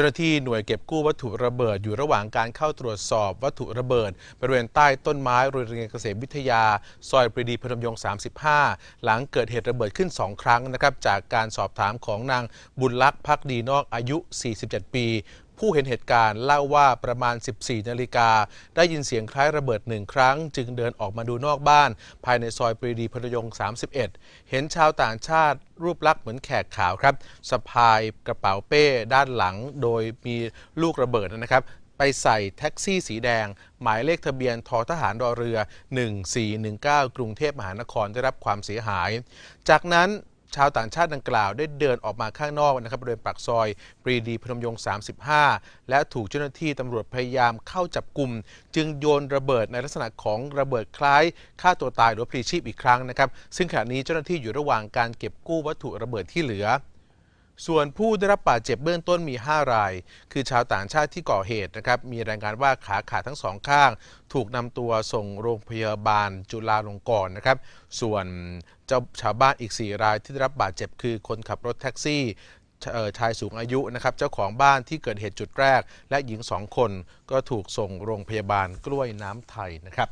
จ้าหน้าที่หน่วยเก็บกู้วัตถุระเบิดอยู่ระหว่างการเข้าตรวจสอบวัตถุระเบิดบริเวณใต้ต้นไม้โรงเรียนเกษตรวิทยา ซอยปรีดีพนมยงค์35 หลังเกิดเหตุระเบิดขึ้น 2 ครั้งนะครับจากการสอบถามของนางบุญลักษณ์พักดีนอกอายุ 47 ปี ผู้เห็นเหตุการณ์เล่าว่าประมาณ 14 นาฬิกา ได้ยินเสียงคล้ายระเบิดหนึ่งครั้ง จึงเดินออกมาดูนอกบ้าน ภายในซอยปรีดีพนยง 31 เห็นชาวต่างชาติรูปลักษณ์เหมือนแขกขาวครับสะพายกระเป๋าเป้ด้านหลัง โดยมีลูกระเบิดนะครับไปใส่แท็กซี่สีแดง หมายเลขทะเบียนททหารรอเรือ 1419 กรุงเทพมหานครได้รับความเสียหาย จากนั้น ชาวต่างชาติดังกล่าวได้เดินออกมาข้างนอกนะครับบริเวณปากซอยปรีดีพนมยงค์35 และถูกเจ้าหน้าที่ตำรวจพยายามเข้าจับกลุ่ม จึงโยนระเบิดในลักษณะของระเบิดคล้ายฆ่าตัวตายหรือพลีชีพอีกครั้งนะครับ ซึ่งขณะนี้เจ้าหน้าที่อยู่ระหว่างการเก็บกู้วัตถุระเบิดที่เหลือ ส่วนผู้ได้รับบาดเจ็บเบื้องต้นมี 5 ราย คือชาวต่างชาติที่ก่อเหตุนะครับ มีรายงานว่าขาขาดทั้งสองข้าง ถูกนำตัวส่งโรงพยาบาลจุฬาลงกรณ์นะครับ ส่วนเจ้าชาวบ้านอีก 4 รายที่ได้รับบาดเจ็บคือคนขับรถแท็กซี่ชายสูงอายุนะครับ เจ้าของบ้านที่เกิดเหตุจุดแรก และหญิงสองคนก็ถูกส่งโรงพยาบาลกล้วยน้ำไทยนะครับ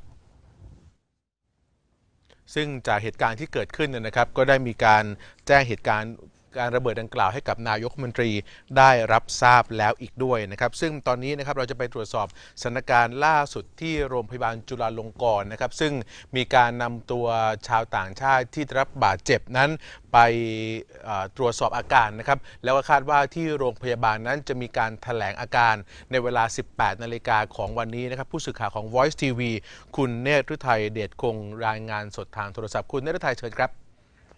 ซึ่งจากเหตุการณ์ที่เกิดขึ้นเนยนะครับ ก็ได้มีการแจ้งเหตุการณ์ การระเบิดดังกล่าวให้กับนายกรัฐมนตรีได้รับทราบแล้วอีกด้วยนะครับ ซึ่งตอนนี้นะครับเราจะไปตรวจสอบสถานการณ์ล่าสุดที่โรงพยาบาลจุฬาลงกรณ์นะครับ ซึ่งมีการนำตัวชาวต่างชาติที่ได้รับบาดเจ็บนั้นไปตรวจสอบอาการนะครับ แล้วก็คาดว่าที่โรงพยาบาลนั้นจะมีการแถลงอาการในเวลา 18 นาฬิกาของวันนี้นะครับ ผู้สื่อข่าวของ Voice TV คุณเนตรฤทัยเดชคงรายงานสดทางโทรศัพท์คุณเนตรฤทัยเชิญครับ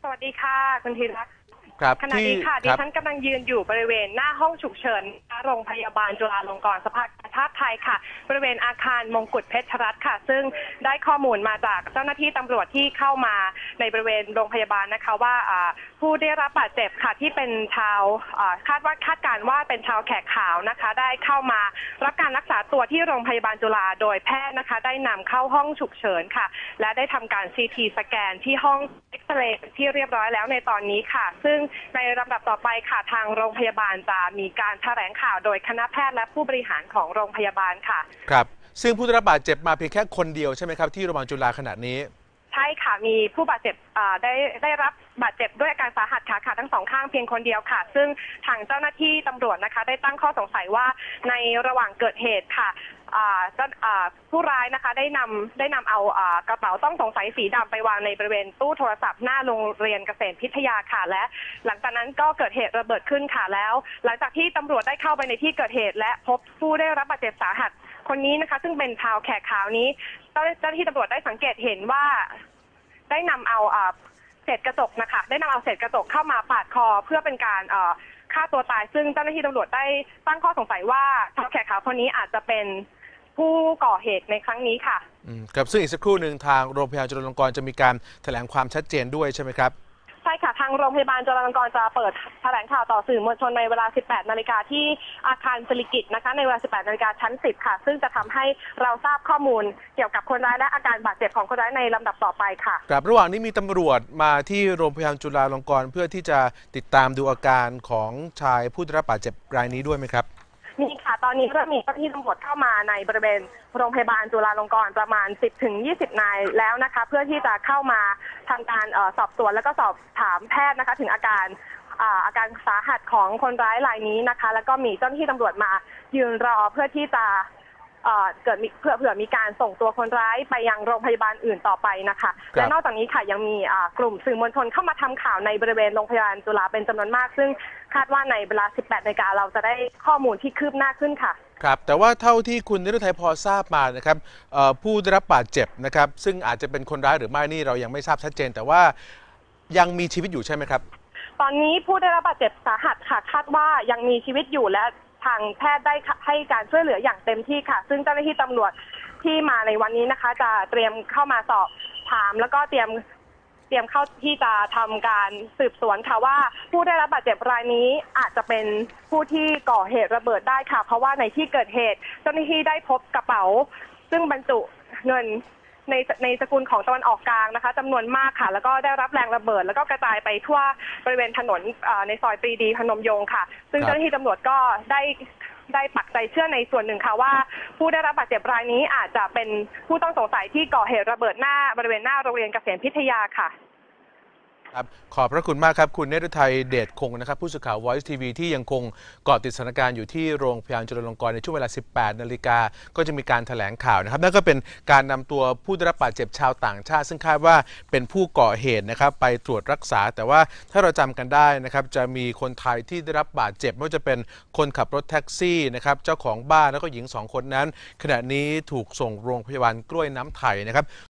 สวัสดีค่ะ คุณธีรักษ์ ครับขณะนี้ค่ะดิครับฉันกำลังยืนอยู่บริเวณหน้าห้องฉุกเฉินโรงพยาบาลจุฬาลงกรณ์สภากาชาติไทยค่ะ บริเวณอาคารมงกุฎเพชรรัตน์ค่ะ ซึ่งได้ข้อมูลมาจากเจ้าหน้าที่ตำรวจที่เข้ามาในบริเวณโรงพยาบาลนะคะว่าผู้ได้รับบาดเจ็บค่ะที่เป็นชาวคาดว่าคาดการว่าเป็นชาวแขกขาวนะคะ ได้เข้ามารับการรักษาตัวที่โรงพยาบาลจุฬาโดยแพทย์นะคะ ได้นำเข้าห้องฉุกเฉินค่ะ และได้ทำการ CT สแกนที่ห้องเอ็กซเรย์ที่เรียบร้อยแล้วในตอนนี้ค่ะ ซึ่งในลำดับต่อไปค่ะทางโรงพยาบาลจะมีการแถลงข่าวโดยคณะแพทย์และผู้บริหารของโรงพยาบาลค่ะ ครับ ซึ่งผู้ได้รับบาดเจ็บมาเพียงแค่คนเดียวใช่ไหมครับที่โรงพยาบาลจุฬาขณะนี้ ช่ค่ะมีผู้บาดเจ็บได้ได้รับบาดเจ็บด้วยอาการสาหัสขาขาทั้งสองข้างเพียงคนเดียวค่ะ ซึ่งทางเจ้าหน้าที่ตำรวจนะคะ ได้ตั้งข้อสงสัยว่าในระหว่างเกิดเหตุค่ะผู้ร้ายนะคะได้นำได้นำเอาอ่ากระเป๋าต้องสงสัยสีดำไปวางในบริเวณตู้โทรศัพท์หน้าโรงเรียนเกษตรพิทยาค่ะและ หลังจากนั้นก็เกิดเหตุระเบิดขึ้นค่ะแล้ว หลังจากที่ตำรวจได้เข้าไปในที่เกิดเหตุ และพบผู้ได้รับบาดเจ็บสาหัส คนนี้นะคะ ซึ่งเป็นชาวแขกขาวนี้เจ้าเจ้าหน้าที่ตำรวจได้สังเกตเห็นว่า ได้นำเอาเศษกระจกนะคะ ได้นำเอาเศษกระจกเข้ามาปาดคอ เพื่อเป็นการฆ่าตัวตาย ซึ่งเจ้าหน้าที่ตำรวจได้ตั้งข้อสงสัยว่าชาวแขกขาวคนนี้อาจจะเป็นผู้ก่อเหตุในครั้งนี้ค่ะอืมครับซึ่งอีกสักครู่หนึ่งทางโรงพยาบาลจุฬาลงกรณ์จะมีการแถลงความชัดเจนด้วยใช่ไหมครับ ใช่ค่ะ ทางโรงพยาบาลจุฬาลงกรณ์จะเปิดแถลงข่าวต่อสื่อมวลชนในเวลา 18 นาฬิกาที่อาคารสิริกิตนะคะ ในเวลา 18 นาฬิกาชั้น 10 ค่ะ ซึ่งจะทำให้เราทราบข้อมูลเกี่ยวกับคนร้ายและอาการบาดเจ็บของคนร้ายในลำดับต่อไปค่ะครับระหว่างนี้มีตำรวจมาที่โรงพยาบาลจุฬาลงกรณ์เพื่อที่จะติดตามดูอาการของชายผู้ได้รับบาดเจ็บรายนี้ด้วยไหมครับ มีค่ะ ตอนนี้เริ่มมีเจ้าหน้าที่ตำรวจเข้ามาในบริเวณโรงพยาบาลจุฬาลงกรณ์ประมาณ 10ถึง20 นายแล้วนะคะ เพื่อที่จะเข้ามาทำการอสอบสวนแล้วก็สอบถามแพทย์นะคะ ถึงอาการอาอาการสาหัสของคนร้ายรายนี้นะคะ แล้วก็มีเจ้าหน้าที่ตำรวจมายืนรอเพื่อที่จะ เอ่อเกิดมีเพื่อเผื่อมีการส่งตัวคนร้ายไปยังโรงพยาบาลอื่นต่อไปนะคะ และนอกจากนี้ค่ะยังมีอ่ากลุ่มสื่อมวลชนเข้ามาทำข่าวในบริเวณโรงพยาบาลจุฬาเป็นจำนวนมาก ซึ่งคาดว่าในเวลา 18นาฬิกาเราจะได้ข้อมูลที่คืบหน้าขึ้นค่ะครับแต่ว่าเท่าที่คุณนิรไทยพอทราบมานะครับเอ่อผู้ได้รับบาดเจ็บนะครับ ซึ่งอาจจะเป็นคนร้ายหรือไม่นี่เรายังไม่ทราบชัดเจน แต่ว่ายังมีชีวิตอยู่ใช่ไหมครับ ตอนนี้ผู้ได้รับบาดเจ็บสาหัสค่ะคาดว่ายังมีชีวิตอยู่และ ทางแพทย์ได้ให้การช่วยเหลืออย่างเต็มที่ค่ะ ซึ่งเจ้าหน้าที่ตำรวจที่มาในวันนี้นะคะ จะเตรียมเข้ามาสอบถาม แล้วก็เตรียมเตรียมเข้าที่จะทำการสืบสวนค่ะว่า ผู้ได้รับบาดเจ็บรายนี้อาจจะเป็นผู้ที่ก่อเหตุระเบิดได้ค่ะ เพราะว่าในที่เกิดเหตุเจ้าหน้าที่ได้พบกระเป๋า ซึ่งบรรจุเงิน ในในสกุลของตะวันออกกลางนะคะจำนวนมากค่ะ แล้วก็ได้รับแรงระเบิด แล้วก็กระจายไปทั่วบริเวณถนนในซอยปรีดีพนมยงค์ค่ะ ซึ่งเจ้าหน้าที่ตำรวจก็ได้ได้ปักใจเชื่อในส่วนหนึ่งค่ะว่า ผู้ได้รับบาดเจ็บรายนี้อาจจะเป็นผู้ต้องสงสัยที่ก่อเหตุระเบิดหน้าบริเวณหน้าโรงเรียนเกษมพิทยาค่ะ ครับขอบพระคุณมากครับ คุณเนตรไทยเดชคงนะครับ ผู้สื่อข่าว Voice TV ที่ยังคงเกาะติดสถานการณ์อยู่ที่โรงพยาบาลจุฬาลงกรณ์ในช่วงเวลา 18 นาฬิกา ก็จะมีการแถลงข่าวนะครับ นั่นก็เป็นการนำตัวผู้ได้รับบาดเจ็บชาวต่างชาติ ซึ่งคาดว่าเป็นผู้ก่อเหตุนะครับ ไปตรวจรักษา แต่ว่าถ้าเราจำกันได้นะครับ จะมีคนไทยที่ได้รับบาดเจ็บไม่ว่าจะเป็นคนขับรถแท็กซี่นะครับ เจ้าของบ้านแล้วก็หญิงสองคนนั้น ขณะนี้ถูกส่งโรงพยาบาลกล้วยน้ำไทยนะครับ